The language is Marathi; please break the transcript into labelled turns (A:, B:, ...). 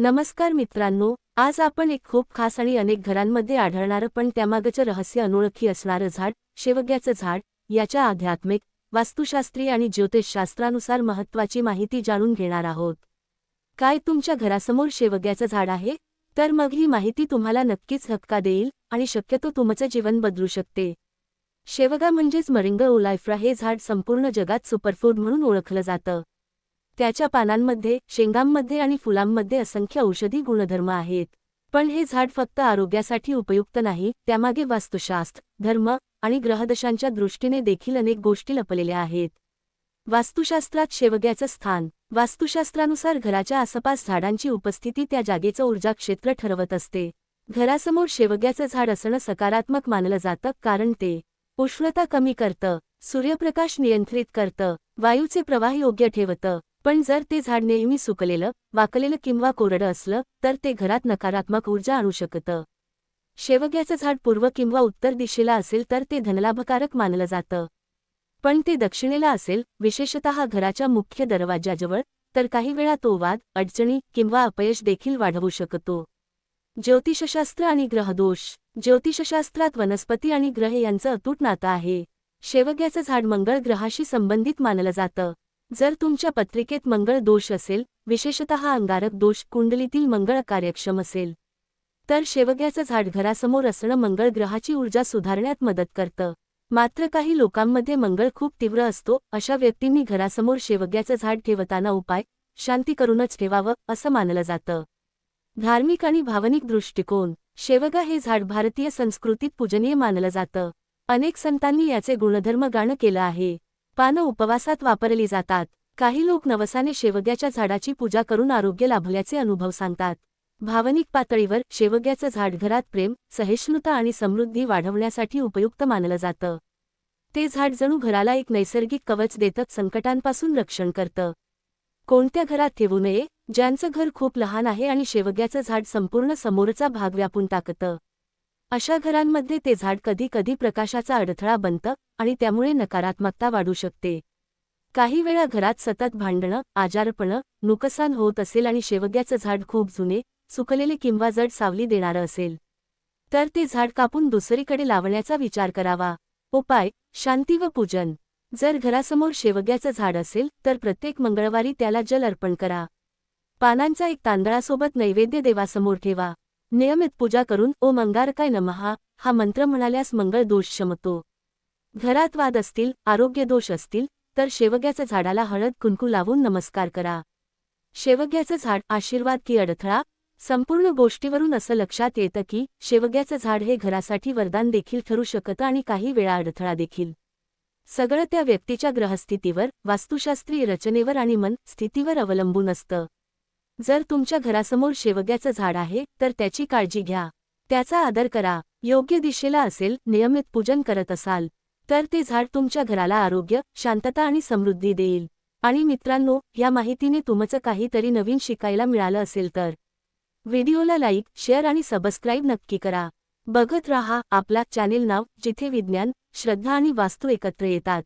A: नमस्कार मित्रांनो आज आपण एक खूप खास आणि अनेक घरांमध्ये आढळणारं पण त्यामागचं रहस्य अनोळखी असणारं झाड शेवग्याचं झाड याच्या आध्यात्मिक वास्तुशास्त्रीय आणि ज्योतिषशास्त्रानुसार महत्त्वाची माहिती जाणून घेणार आहोत. काय तुमच्या घरासमोर शेवग्याचं झाड आहे? तर मग ही माहिती तुम्हाला नक्कीच हक्का देईल आणि शक्यतो तुमचं जीवन बदलू शकते. शेवगा म्हणजेच मरिंग ओलायफ्रा हे झाड संपूर्ण जगात सुपरफूड म्हणून ओळखलं जातं. त्याच्या पानांमध्ये शेंगांमध्ये आणि फुलांमध्ये असंख्य औषधी गुणधर्म आहेत. पण हे झाड फक्त आरोग्यासाठी उपयुक्त नाही त्यामागे वास्तुशास्त्र धर्म आणि ग्रहदशांच्या दृष्टीने देखील अनेक गोष्टी लपलेल्या आहेत. वास्तुशास्त्रात शेवग्याचं स्थान वास्तुशास्त्रानुसार घराच्या आसपास झाडांची उपस्थिती त्या जागेचं ऊर्जा क्षेत्र ठरवत असते. घरासमोर शेवग्याचं झाड असणं सकारात्मक मानलं जातं कारण ते उष्णता कमी करतं सूर्यप्रकाश नियंत्रित करतं वायूचे प्रवाह योग्य ठेवतं पण जर ते झाड नेहमी सुकलेलं वाकलेलं किंवा कोरडं असलं तर ते घरात नकारात्मक ऊर्जा आणू शकतं. शेवग्याचं झाड पूर्व किंवा उत्तर दिशेला असेल तर ते धनलाभकारक मानलं जातं. पण ते दक्षिणेला असेल विशेषतः घराच्या मुख्य दरवाजाजवळ तर काही वेळा तो वाद अडचणी किंवा अपयश देखील वाढवू शकतो. ज्योतिषशास्त्र आणि ग्रहदोष ज्योतिषशास्त्रात वनस्पती आणि ग्रह यांचं अतूट नातं आहे. शेवग्याचं झाड मंगळ ग्रहाशी संबंधित मानलं जातं. जर तुमच्या पत्रिकेत मंगळ दोष असेल विशेषतः अंगारक दोष कुंडलीतील मंगळ कार्यक्षम असेल तर शेवग्याचं झाड घरासमोर असणं मंगळ ग्रहाची ऊर्जा सुधारण्यात मदत करतं. मात्र काही लोकांमध्ये मंगळ खूप तीव्र असतो अशा व्यक्तींनी घरासमोर शेवग्याचं झाड ठेवताना उपाय शांती करूनच ठेवावं असं मानलं जातं. धार्मिक आणि भावनिक दृष्टिकोन शेवगा हे झाड भारतीय संस्कृतीत पूजनीय मानलं जातं. अनेक संतांनी याचे गुणधर्म गाणं केलं आहे. पानं उपवासात वापरली जातात. काही लोक नवसाने शेवग्याच्या झाडाची पूजा करून आरोग्य लाभल्याचे अनुभव सांगतात. भावनिक पातळीवर शेवग्याचं झाड घरात प्रेम सहिष्णुता आणि समृद्धी वाढवण्यासाठी उपयुक्त मानलं जातं. ते झाड जणू घराला एक नैसर्गिक कवच देतच संकटांपासून रक्षण करतं. कोणत्या घरात ठेवू नये ज्यांचं घर खूप लहान आहे आणि शेवग्याचं झाड संपूर्ण समोरचा भाग व्यापून टाकतं. अशा घरांमध्ये ते झाड कधी कधी प्रकाशाचा अडथळा बनतं आणि त्यामुळे नकारात्मकता वाढू शकते. काही वेळा घरात सतत भांडणं आजारपणं नुकसान होत असेल आणि शेवग्याचं झाड खूप जुने सुकलेले किंवा जड सावली देणारं असेल. तर ते झाड कापून दुसरीकडे लावण्याचा विचार करावा. उपाय शांती व पूजन. जर घरासमोर शेवग्याचं झाड असेल तर प्रत्येक मंगळवारी त्याला जल अर्पण करा. पानांचा एक तांदळासोबत नैवेद्य देवासमोर ठेवा. नियमित पूजा करून ओ मंगारकाय नमहा हा मंत्र म्हणाल्यास मंगळ दोष शमतो. घरात वाद असतील आरोग्य दोष असतील तर शेवग्याच्या झाडाला हळद कुंकू लावून नमस्कार करा. शेवग्याचं झाड आशीर्वाद की अडथळा? संपूर्ण गोष्टीवरून असं लक्षात येतं की शेवग्याचं झाड हे घरासाठी वरदान देखील ठरू शकतं आणि काही वेळा अडथळा देखील. सगळं त्या व्यक्तीच्या ग्रहस्थितीवर वास्तुशास्त्रीय रचनेवर आणि मन स्थितीवर अवलंबून असतं. जर तुमच्या घरासमोर शेवग्याचं झाड आहे तर त्याची काळजी घ्या. त्याचा आदर करा. योग्य दिशेला असेल नियमित पूजन करत असाल तर ते झाड तुमच्या घराला आरोग्य शांतता आणि समृद्धी देईल. आणि मित्रांनो या माहितीने तुमचं काहीतरी नवीन शिकायला मिळालं असेल तर व्हिडिओला लाईक शेअर आणि सबस्क्राईब नक्की करा. बघत रहा आपला चॅनेल नाव जिथे विज्ञान श्रद्धा आणि वास्तू एकत्र येतात.